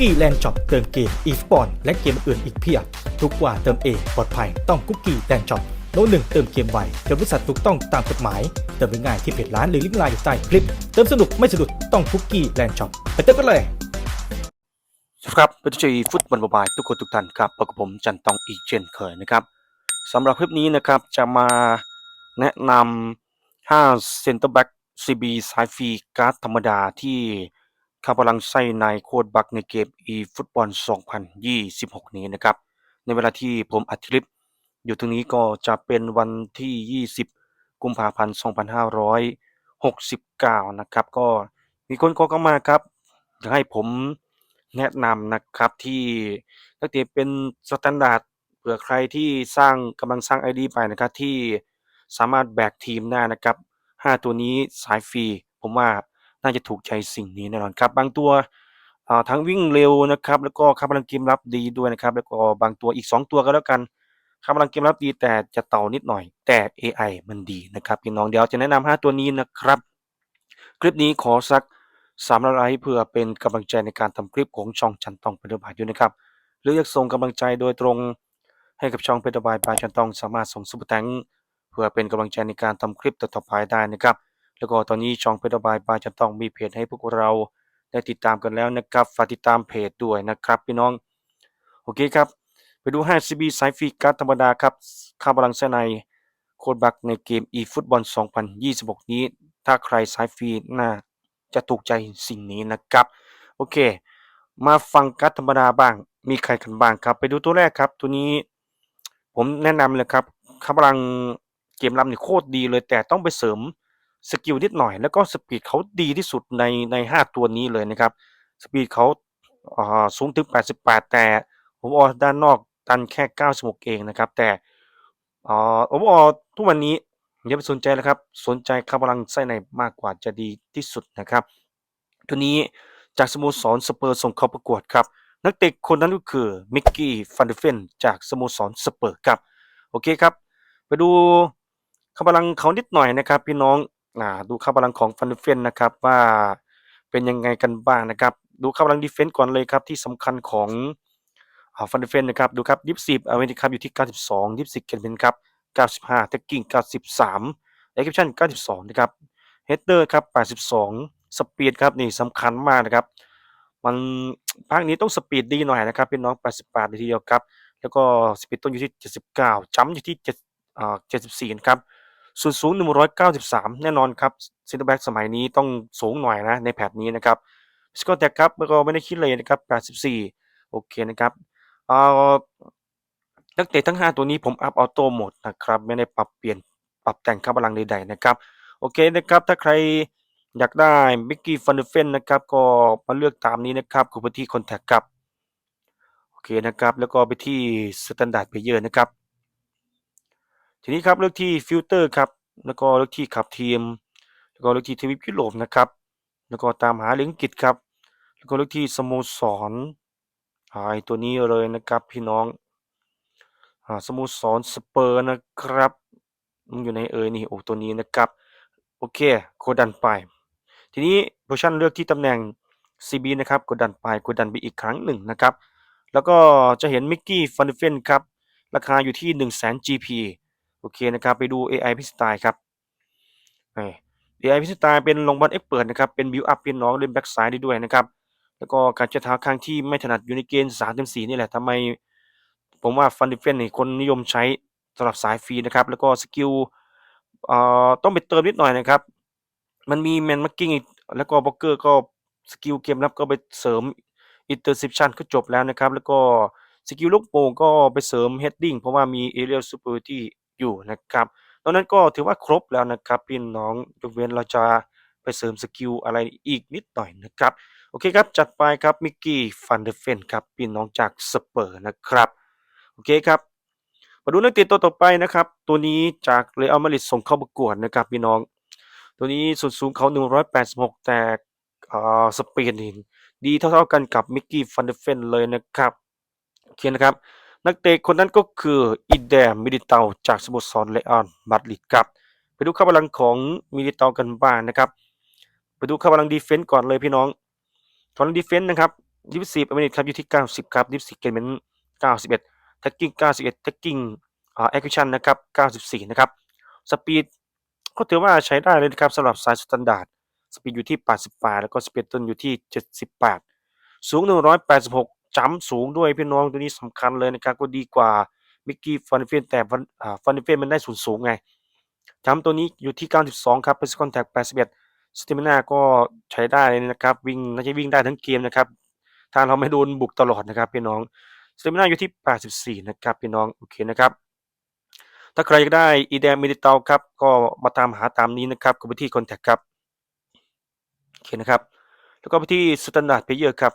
กี้แลนด์ช็อปเติมเกมอีสปอร์ตและเกมอื่นอีกเพียบ ทุกว่าเติมเองปลอดภัยต้องคุกกี้แลนด์ช็อปโน้ตหนึ่งเติมเกมไวเติมบริษัทถูกต้องตามกฎหมาย เติมง่ายที่เพจร้านหรือลิงก์ไลน์ใต้คลิป เติมสนุกไม่สะดุดต้องคุกกี้แลนด์ช็อปไปเติมกันเลยสวัสดีครับเป็นทีฟุตบอลบายทุกคนทุกท่านครับพบกับผมจันตองอีเช่นเคยนะครับสำหรับคลิปนี้นะครับจะมาแนะนำ5 Center Back CB สายฟรีการ์ดธรรมดาที่ ขากำลังใส่ในโคดบักในเกม e ฟุตบอล 2026 นี้นะครับ ในเวลาที่ผมอัดคลิป อยู่ตรงนี้ก็จะเป็นวันที่ 20 กุมภาพันธ์ 2569 นะครับ ก็มีคนขอเข้ามาครับอยากให้ผมแนะนำนะครับที่นักเตะเป็นสแตนดาร์ดเผื่อใครที่สร้างกำลังสร้าง ID ไปนะครับที่สามารถแบกทีมได้นะครับ 5 ตัวนี้สายฟรีผมว่า น่าจะถูกใจสิ่งนี้แน่นอนครับ บางตัวทั้งวิ่งเร็วนะครับ แล้วก็ค่าพลังเกมรับดีด้วยนะครับ แล้วก็บางตัวอีก 2 ตัวก็แล้วกันค่าพลังเกมรับดีแต่จะเต่านิดหน่อย แต่ AI มันดีนะครับพี่น้องเดี๋ยวจะแนะนำ5ตัวนี้นะครับ คลิปนี้ขอสักสามไลค์เพื่อเป็นกำลังใจในการทำคลิปของช่องจันตองเป็นบายด้วยนะครับหรืออยากส่งกำลังใจโดยตรงให้กับช่องเป็นบายบายจันตองสามารถส่งซุปเปอร์แตงเพื่อเป็นกำลังใจในการทำคลิปต่อๆไปได้นะครับ แล้วก็ตอนนี้ช่องเป็นบายบายจันตองมีเพจให้พวกเราได้ติดตามกันแล้วนะครับฝากติดตามเพจด้วยนะครับพี่น้อง โอเคครับ ไปดู 5CB สายฟรีการ์ดธรรมดาครับค่าพลังเส้นในโคดบักในเกม eFootball 2026 นี้ ถ้าใครสายฟรีน่าจะถูกใจสิ่งนี้นะครับ โอเค มาฟังการ์ดธรรมดาบ้าง มีใครกันบ้างครับ ไปดูตัวแรกครับ ตัวนี้ผมแนะนำเลยครับเขาพลังเกมรับนี่โคตรดีเลยแต่ต้องไปเสริม สกิลนิดหน่อย แล้วก็สปีดเขาดีที่สุดในใน 5 ตัวนี้เลยนะครับ สปีดเขาอ่าสูงถึง 88 แต่ผมออด้านนอกตันแค่ 96 เองนะครับ แต่อ่าผมออทุกวันนี้อย่าไปสนใจเลยครับ สนใจค่าพลังไส้ในมากกว่าจะดีที่สุดนะครับ ตัวนี้จากสโมสรสเปอร์ส่งเขาประกวดครับ นักเตะคนนั้นก็คือมิกกี้ฟันเดเฟนจากสโมสรสเปอร์ครับ โอเคครับ ไปดูค่าพลังเขานิดหน่อยนะครับ พี่น้อง อ่าดูค่าพลังของฟันเดเฟนนะครับว่าเป็นยังไงกันบ้างนะครับ ดูค่าพลังดีเฟนต์ก่อนเลยครับที่สำคัญของฟันเดเฟนนะครับดูครับดิฟสิบอเวนติครับอยู่ที่ 92ดิฟสิบเกนเป็นครับ95แท็กกิ้ง93 e x e c u t i o n 92นะครับ Header ครับ82 สปีดครับนี่สำคัญมากนะครับ มันภาคนี้ต้องสปีดดีหน่อยนะครับพี่น้อง 88เลยทีเดียวครับ แล้วก็สปีดต้นอยู่ที่ 79 จัมอยู่ที่7อ่า74 นะครับ ส่วนสูง 193 แน่นอนครับเซนเตอร์แบ็กสมัยนี้ต้องสูงหน่อยนะในแพทนี้นะครับสกอตแท็กครับก็ไม่ได้คิดเลยนะครับ 84 โอเคนะครับอ่านักเตะทั้ง 5 ตัวนี้ผมอัพออโต้โหมดนะครับ ไม่ได้ปรับเปลี่ยนปรับแต่งค่าพลังใดๆนะครับ โอเคนะครับ ถ้าใครอยากได้มิกกี้ฟันเดเฟนนะครับ ก็มาเลือกตามนี้นะครับกดไปที่ Contact ครับ โอเคนะครับ แล้วก็ไปที่ Standard Player นะครับ ทีนี้ครับเลือกที่ฟิลเตอร์ครับแล้วก็เลือกที่ขับทีม แล้วก็เลือกที่ทวีปยุโรปนะครับ แล้วก็ตามหาลิงก์กิจครับ แล้วก็เลือกที่สโมสรอ่าไอ้ตัวนี้เลยนะครับพี่น้องอ่าสโมสรสเปอร์นะครับมันอยู่ในเอ่ยนี่โอ้ตัวนี้นะครับ โอเคกดดันไป ทีนี้โปรชั่นเลือกที่ตำแหน่ง CB นะครับกดดันไปกดดันไปอีกครั้งหนึ่งนะครับ แล้วก็จะเห็นมิกกี้ฟันเดเฟนครับ ราคาอยู่ที่ 1 0 0 0 0 0 GP โอเคนะครับ ไปดู AI พิสไตล์ครับเอ้ย AI พิสไตล์เป็นลงบอลเอ็กเปิดนะครับ เป็นบิวอัพพี่น้องเล่นแบ็กซ้ายได้ด้วยนะครับ แล้วก็การจะเท้าข้างที่ไม่ถนัดอยู่ในเกณฑ์3เต็ม4นี่แหละทำไม ผมว่าฟันดิเฟนนี่คนนิยมใช้สำหรับสายฟรีนะครับ แล้วก็สกิลเอ่อต้องไปเติมนิดหน่อยนะครับ มันมีแมนมาร์กิ้งแล้วก็บล็อกเกอร์ก็สกิลเกมรับก็ไปเสริมอินเตอร์เซปชันก็จบแล้วนะครับ แล้วก็สกิลลูกโป่งก็ไปเสริมเฮดดิ้งเพราะว่ามีเอเรียลซูเปอร์ที่ อยู่นะครับตอนนั้นก็ถือว่าครบแล้วนะครับพี่น้องยกเว้นเราจะไปเสริมสกิลอะไรอีกนิดหน่อยนะครับ โอเคครับ จัดไปครับมิกกี้ฟันเดเฟนครับพี่น้องจากสเปอร์นะครับ โอเคครับมาดูนักเตะตัวต่อไปนะครับ ตัวนี้จากเรอัลมาดริดส่งเข้าประกวดนะครับพี่น้อง ตัวนี้ส่วนสูงเขา 186 แต่อ่าสปีดนี่ดีเท่าๆกันกับมิกกี้ฟันเดเฟนเลยนะครับ โอเคนะครับ นักเตะคนนั้นก็คืออิเดมมิลิเตาจากสโมสรเรอัลมาดริดครับไปดูค่าพลังของมิลิเตากันบ้างนะครับไปดูค่าพลังดีเฟนส์ก่อนเลยพี่น้องค่าพลังดีเฟนส์นะครับดิฟซีฟอเมริกครับอยู่ที่90ครับดิฟซีเกนเมน91แท็กกิ้ง91แท็กกิ้งอ่าแอคชั่นนะครับ94นะครับสปีดก็ถือว่าใช้ได้เลยนะครับสำหรับสายสแตนดาร์ดสปีดอยู่ที่88แล้วก็สปีดต้นอยู่ที่ 78 สูง 186 จัมป์สูงด้วยพี่น้องตัวนี้สำคัญเลยนะครับก็ดีกว่ามิกกี้ฟันเฟนแต่ฟันอ่าฟันเฟนมันได้สูงสูงไงจัมป์ตัวนี้อยู่ที่ 92 ครับเป็นสกอนแท็ก81สเตมินาก็ใช้ได้เลยนะครับ วิ่งน่าจะวิ่งได้ทั้งเกมนะครับถ้าเราไม่โดนบุกตลอดนะครับพี่น้องสเตมินาอยู่ที่ 84 นะครับพี่น้องโอเคนะครับ ถ้าใครอยากได้อีแดงมิดิตาครับ ก็มาตามหาตามนี้นะครับก็ไปที่คอนแทคครับโอเคนะครับ แล้วก็ไปที่สแตนดาร์ดเพเยอร์ครับ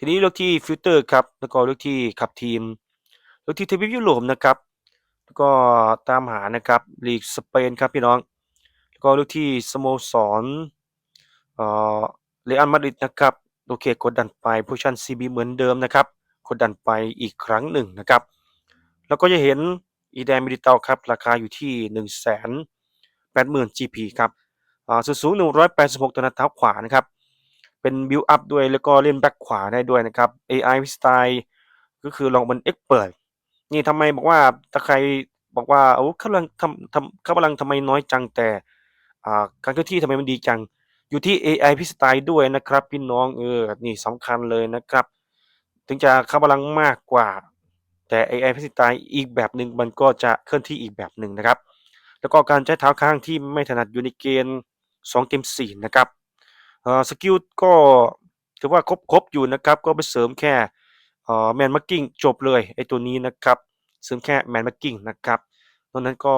ทีนี้เลือกที่ฟิลเตอร์ครับ แล้วก็เลือกที่ขับทีม เลือกที่ทวีปยุโรปนะครับ แล้วก็ตามหานะครับลีกสเปนครับพี่น้อง แล้วก็เลือกที่สโมสรเอ่อเรอัลมาดริดนะครับ โอเคกดดันไปโพชัน CB เหมือนเดิมนะครับ กดดันไปอีกครั้งหนึ่งนะครับ แล้วก็จะเห็นอีแดนมิดิตาครับ ราคาอยู่ที่1 8 0 0 0 0 GP ครับอ่าส่วนสูง186ตัวนัดเท้าขวานะครับ เป็นบิวอัพด้วยแล้วก็เล่นแบ็คขวาได้ด้วยนะครับ AI สไตล์ก็คือลองมันเอ็กเปิดนี่ทำไมบอกว่าถ้าใครบอกว่าโอ้กำลังทำทำกำลังทำไมน้อยจังแต่อ่าการเคลื่อนที่ทำไมมันดีจัง อยู่ที่ AI พิสไตล์ด้วยนะครับ พี่น้องเออนี่สำคัญเลยนะครับ ถึงจะเข้ากำลังมากกว่า แต่ AI พิสไตล์อีกแบบหนึ่งมันก็จะเคลื่อนที่อีกแบบหนึ่งนะครับ แล้วก็การใช้เท้าข้างที่ไม่ถนัดอยู่ในเกณฑ์2เต็ม4นะครับ สกิลก็ถือว่าครบครบอยู่นะครับ ก็ไปเสริมแค่เอ่อแมนมักกิ้งจบเลยไอตัวนี้นะครับเสริมแค่แมนมักกิ้งนะครับนอกนั้นก็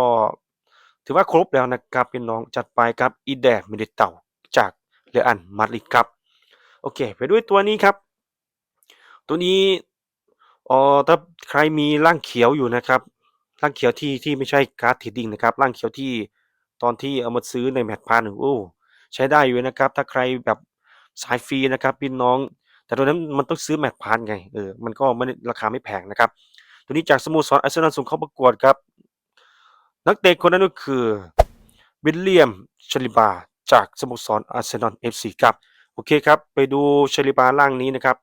ถือว่าครบแล้วนะครับพี่น้องจัดไปครับอีแดมิเดเตาจากเรอัลมาดริดครับโอเค ไปด้วยตัวนี้ครับ ตัวนี้อ่อถ้าใครมีร่างเขียวอยู่นะครับร่างเขียวที่ที่ไม่ใช่การ์ดเทรดดิ้งนะครับร่างเขียวที่ตอนที่เอามาซื้อในแมตช์พาร์หนึ่งโอ้ ใช้ได้อยู่นะครับ ถ้าใครแบบสายฟรีนะครับพี่น้อง แต่ตัวนั้นมันต้องซื้อแมตช์พาร์ไงเออมันก็ไม่ราคาไม่แพงนะครับ ตัวนี้จากสโมสรอาร์เซนอลส่งเข้าประกวดครับ นักเตะคนนั้นก็คือวิลเลียมชลิบาจากสโมสรอาร์เซนอลเอฟซีครับโอเคครับ ไปดูชลิบาล่างนี้นะครับ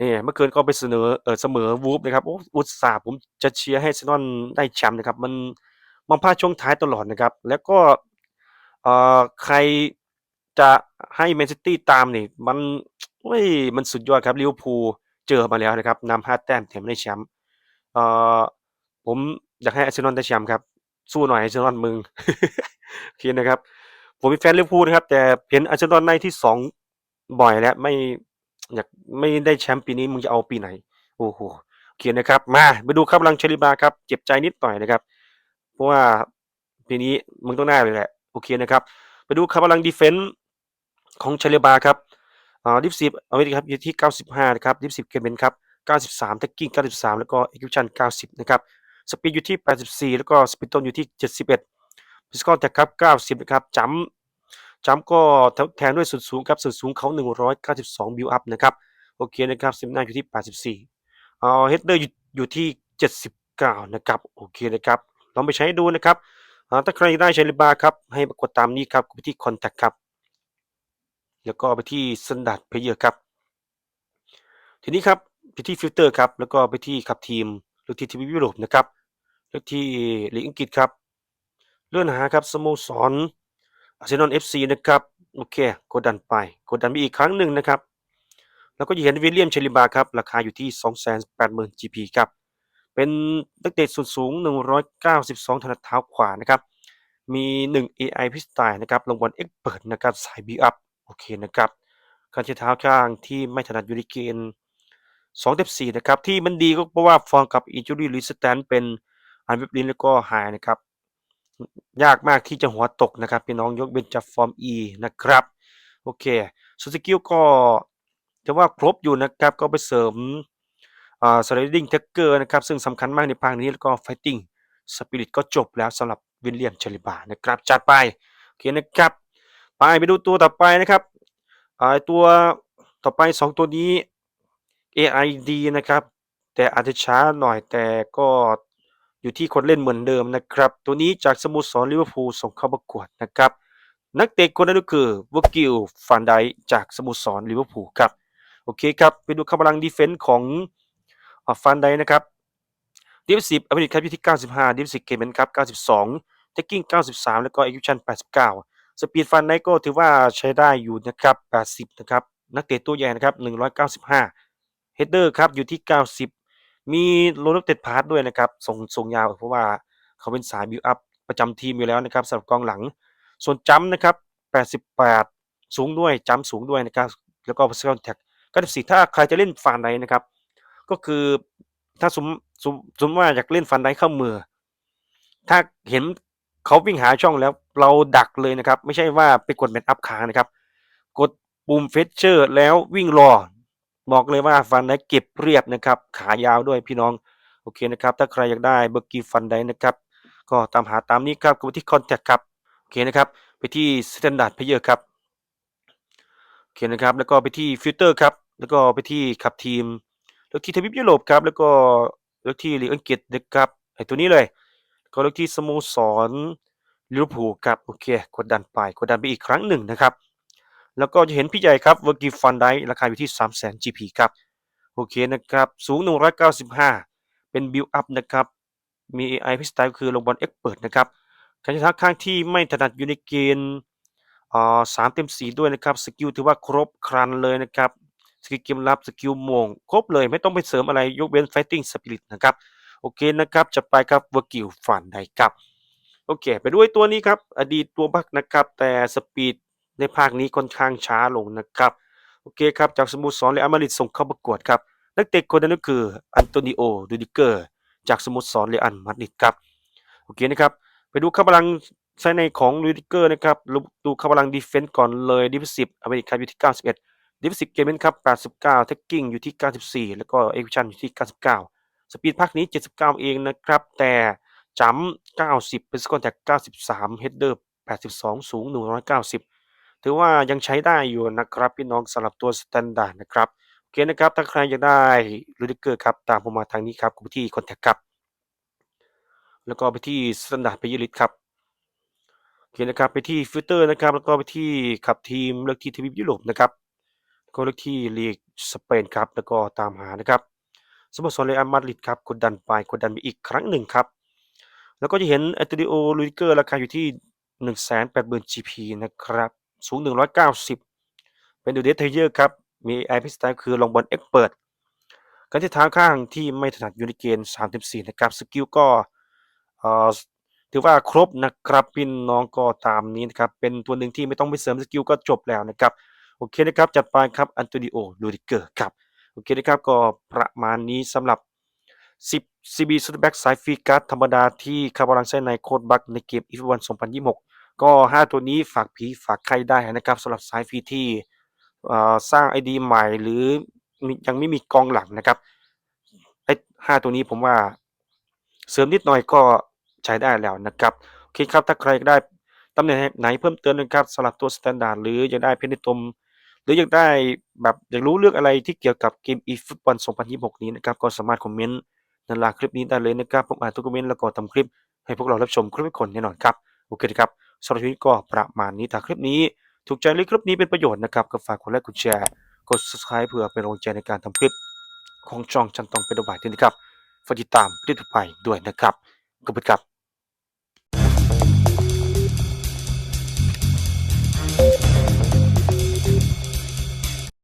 นี่เมื่อคืนก็ไปเสนอเออเสมอวูฟนะครับโอ้อุตส่าห์ผมจะเชียร์ให้เซนอลได้แชมป์นะครับ มันมาพลาดช่วงท้ายตลอดนะครับ แล้วก็ เอ่อใครจะให้แมนซิตี้ตามนี่ มันเฮ้ยมันสุดยอดครับลิเวอร์พูลเจอมาแล้วนะครับนำห้าแต้มแถมได้แชมป์เอ่อผมอยากให้อาร์เซนอลได้แชมป์ครับ สู้หน่อยอาร์เซนอลมึงโอเคนะครับ ผมเป็นแฟนลิเวอร์พูลนะครับ แต่เห็นอาร์เซนอลในที่สองบ่อยแล้วไม่อยากไม่ได้แชมป์ปีนี้มึงจะเอาปีไหน โอ้โหโอเคนนะครับ มาไปดูครับลังเชลิบาครับ เจ็บใจนิดหน่อยนะครับ เพราะว่าปีนี้มึงต้องได้เลยแหละ โอเคนะครับ ไปดูครับลังดีเฟนส์ของเชลบาครับอ่าดิฟสิบเอาไว้ดีครับอยู่ที่ 95 นะครับดิฟสิบเกมเบนครับ 93แท็กกิ้ง93 แล้วก็เอ็กซ์ชัน90 นะครับสปีดอยู่ที่ 84 แล้วก็สปีดต้นอยู่ที่ 71พิสกอร์แท็กครับ 90 นะครับจัมจัมก็แทนด้วยส่วนสูงครับส่วนสูงเขา 192 บิลอัพนะครับโอเคนะครับซิมนาอยู่ที่ 84เอ่อเฮดเดอร์อยู่อยู่ที่ 79 นะครับโอเคนะครับลองไปใช้ดูนะครับ ถ้าใครได้ช้ลิบาครับ ให้กดตามนี้ครับไปที่ Contact ครับ แล้วก็ไปที่ Standard Player ครับ ทีนี้ครับไปที่ฟิลเตอร์ครับ แล้วก็ไปที่ขับทีมเลือกที่ทีวียุโรปนะครับเลือกที่ลีกอังกฤษครับ เลื่อนหาครับสโมสรอาร์เซนอลเอฟซีนะครับ โอเค กดดันไป กดดันไปอีกครั้งหนึ่งนะครับ แล้วก็จะเห็นวิลเลียมเชลิบาครับ ราคาอยู่ที่ 280,000 GP ครับ เป็นนักเตะส่วนสูง 192 ถนัดเท้าขวานะครับ มี 1 AI พิสไตล์นะครับลงบอลเอ็กเปิดนะครับสายบีอัพโอเคนะครับการใช้เท้าข้างที่ไม่ถนัดอยู่ในเกณฑ์2เต็4นะครับ ที่มันดีก็เพราะว่าฟอร์มกับอินจูรี่ลิสแตนเป็นอันเว็บลินแล้วก็หายนะครับ ยากมากที่จะหัวตกนะครับพี่น้องยกเว้นจากฟอร์ม E นะครับ โอเคส่วนสกิลก็ถือว่าครบอยู่นะครับก็ไปเสริม อ่า sliding tackle นะครับซึ่งสำคัญมากในภาคนี้แล้วก็ fighting spirit ก็จบแล้วสำหรับวิลเลียมเชลิบานะครับจัดไปโอเคนะครับไปไปดูตัวต่อไปนะครับตัวต่อไป 2 ตัวนี้ AI ดีนะครับ แต่อาจจะช้าหน่อยแต่ก็อยู่ที่คนเล่นเหมือนเดิมนะครับ ตัวนี้จากสโมสรลิเวอร์พูลส่งเข้าประกวดนะครับ นักเตะคนนั้นก็คือวกิลฟันไดจากสโมุทรสรลิเวอร์พูลครับ โอเคครับ ไปดูกำลังดีเฟนส์ของ ฟันไดนะครับดิฟสิบอเมริกันอยู่ที่ 95 ดิฟสิบเกมเมนครับ 92เทคกิ้ง 93 แล้วก็เอ็กซ์ชัน89 สปีดฟันไดก็ถือว่าใช้ได้อยู่นะครับ 80 นะครับ นักเตะตัวใหญ่นะครับ 195 เฮดเดอร์ครับอยู่ที่ 90 มีโลนักเตะพาสด้วยนะครับ ส่งส่งยาวเพราะว่าเขาเป็นสายบิวอัพประจำทีมอยู่แล้วนะครับสำหรับกองหลัง ส่วนจัมนะครับ 88 สูงด้วยจัมสูงด้วยนะครับ แล้วก็ physical attack 94 ถ้าใครจะเล่นฟันไดนะครับ ก็คือถ้าสมสมสมมติว่าอยากเล่นฟันได้เข้ามือ ถ้าเห็นเขาวิ่งหาช่องแล้วเราดักเลยนะครับ ไม่ใช่ว่าไปกดแมนอัพค้างนะครับ กดปุ่มเฟชเชอร์แล้ววิ่งรอ บอกเลยว่าฟันได้เก็บเรียบนะครับ ขายาวด้วยพี่น้องโอเคนะครับ ถ้าใครอยากได้เบอร์กี้ฟันได้นะครับ ก็ตามหาตามนี้ครับกดที่ contact ครับโอเคนะครับ ไปที่ standard player ครับโอเคนะครับ แล้วก็ไปที่ฟิลเตอร์ครับแล้วก็ไปที่ขับทีม เลือกที่ทวีปยุโรปครับ แล้วก็เลือกที่ลีกอังกฤษนะครับไอ้ตัวนี้เลย ก็เลือกที่สโมสรลิเวอร์พูลครับโอเคกดดันไปกดดันไปอีกครั้งหนึ่งนะครับ แล้วก็จะเห็นพี่ใหญ่ครับเวอร์กิฟันได้ราคาอยู่ที่ 3 0 0 0 0 GP ครับโอเคนะครับสูง 195 เป็นบิลอัพนะครับมี AI พิสไตล์คือลงบอลเอ็กเปิดนะครับการชนะข้างที่ไม่ถนัดอยู่ในเกณฑ์อ่าสามเต็มสีด้วยนะครับสกิลถือว่าครบครันเลยนะครับ สกิลเกมรับสกิลมงครบเลยไม่ต้องไปเสริมอะไรยกเว้น Fighting Spirit นะครับโอเคนะครับจะไปครับวกิลฟันได้ครับโอเค ไปด้วยตัวนี้ครับอดีตตัวบักนะครับแต่สปีดในภาคนี้ค่อนข้างช้าลงนะครับโอเคครับจากสโมุทรสรแลอมาริดส่งเข้าประกวดครับนักเตะคนนั้นก็คืออันโตนิโอดูดิเกอร์จากสโมุทรสรเรอัลมาดริดครับโอเคนะครับไปดูกำลังใช้ในของลูดิเกอร์นะครับดูกำลังดีเฟนส์ก่อนเลยดิฟสิบอเมริกันอยู่ที่91 ดิฟสิบเกมเมนครับ89เทคกิ้งอยู่ที่ 94 แล้วก็เอ็กชันอยู่ที่ 99 สปีดภาคนี้ 79 เองนะครับ แต่จัม90เป็นสกอร์แท็ก93 เฮดเดอร์ 82 สูง 190 ถือว่ายังใช้ได้อยู่นะครับ พี่น้องสำหรับตัวสแตนดาร์ดนะครับโอเคนะครับ ถ้าใครอยากได้ลูดิเกอร์ครับ ตามผมมาทางนี้ครับกดที่คอนแทคครับ แล้วก็ไปที่สแตนดาร์ดเพย์ลิสครับโอเคนะครับ ไปที่ฟิลเตอร์นะครับ แล้วก็ไปที่ขับทีมเลือกที่ทวีปยุโรปนะครับ ก็เลือกที่ลีกสเปนครับแล้วก็ตามหานะครับสโมสรเรอัลมาดริดครับกดดันไปกดดันไปอีกครั้งหนึ่งครับ แล้วก็จะเห็นเอตติโอลูดิเกอร์ราคาอยู่ที่ 180,000 GP นะครับ สูง 190 เป็นดูเดทเทเยอร์ครับ มีไอพิสไตล์คือลงบอลเอ็กเปิดการที่เท้าข้างที่ไม่ถนัดอยู่ในเกณฑ์3-4 นะครับ สกิลก็ถือว่าครบนะครับพี่น้องก็ตามนี้นะครับ เป็นตัวหนึ่งที่ไม่ต้องไปเสริมสกิลก็จบแล้วนะครับ โอเคนะครับจัดไปครับอันโตนิโอลูดิเกอร์ครับโอเคนะครับก็ประมาณนี้สำหรับ 10 CB s u t b a c k สายฟรีการ์ดธรรมดาที่คาบาลังใช้ในโค้ดบัคในเกม if 1 2026 ก็ 5 ตัวนี้ฝากผีฝากใครได้นะครับสำหรับสายฟรีที่สร้าง ID ใหม่หรือยังไม่มีกองหลังนะครับไอ้5ตัวนี้ผมว่าเสริมนิดหน่อยก็ใช้ได้แล้วนะครับโอเคครับถ้าใครได้ตำแหน่งไหนเพิ่มเติมนะครับสำหรับตัวสแตนดาร์ดหรือยากได้เพนนิตม หรืออยากได้แบบอยากรู้เรื่องอะไรที่เกี่ยวกับเกม e ฟุตบอล2026 นี้นะครับ ก็สามารถคอมเมนต์ในลาคลิปนี้ได้เลยนะครับ ผมอ่านทุกคอมเมนต์แล้วก็ทำคลิป ให้พวกเรารับชมคลิปทุกคนแน่นอนครับ โอเคครับสำหรับคลิปนี้ก็ประมาณนี้ถ้าคลิปนี้ ถูกใจหรือคลิปนี้เป็นประโยชน์นะครับก็ฝากกดไลค์กดแชร์กด subscribe เพื่อเป็นกำลังใจในการทำคลิปของช่องจันตองเป็นดบายที่นี่ครับฝากติดตามคลิปต่อไปด้วยนะครับขอบคุณครับ